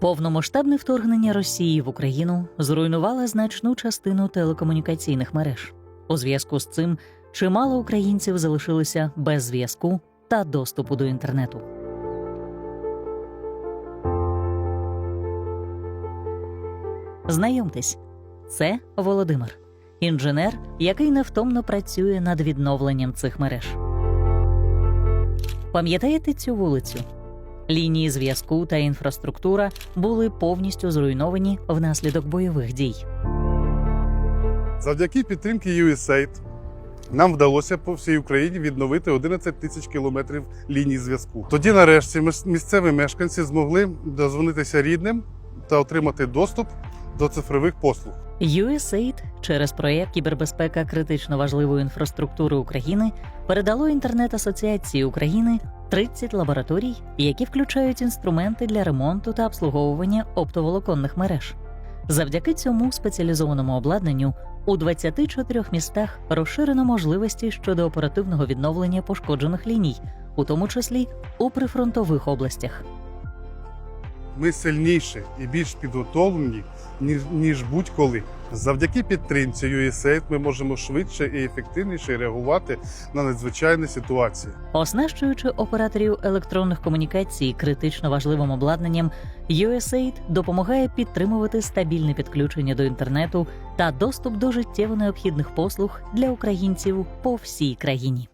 Повномасштабне вторгнення Росії в Україну зруйнувало значну частину телекомунікаційних мереж. У зв'язку з цим чимало українців залишилися без зв'язку та доступу до інтернету. Знайомтесь, це Володимир, інженер, який невтомно працює над відновленням цих мереж. Пам'ятаєте цю вулицю? Лінії зв'язку та інфраструктура були повністю зруйновані внаслідок бойових дій. Завдяки підтримки USAID нам вдалося по всій Україні відновити 11 тисяч кілометрів ліній зв'язку. Тоді, нарешті, місцеві мешканці змогли дозвонитися рідним та отримати доступ до цифрових послуг. USAID через проєкт Кібербезпека критично важливої інфраструктури України передало інтернет Асоціації України 30 лабораторій, які включають інструменти для ремонту та обслуговування оптоволоконних мереж. Завдяки цьому спеціалізованому обладнанню у 24 містах розширено можливості щодо оперативного відновлення пошкоджених ліній, у тому числі у прифронтових областях. Ми сильніші і більш підготовлені, ніж, ніж будь-коли. Завдяки підтримці USAID ми можемо швидше і ефективніше реагувати на надзвичайні ситуації. Оснащуючи операторів електронних комунікацій критично важливим обладнанням, USAID допомагає підтримувати стабільне підключення до інтернету та доступ до життєво необхідних послуг для українців по всій країні.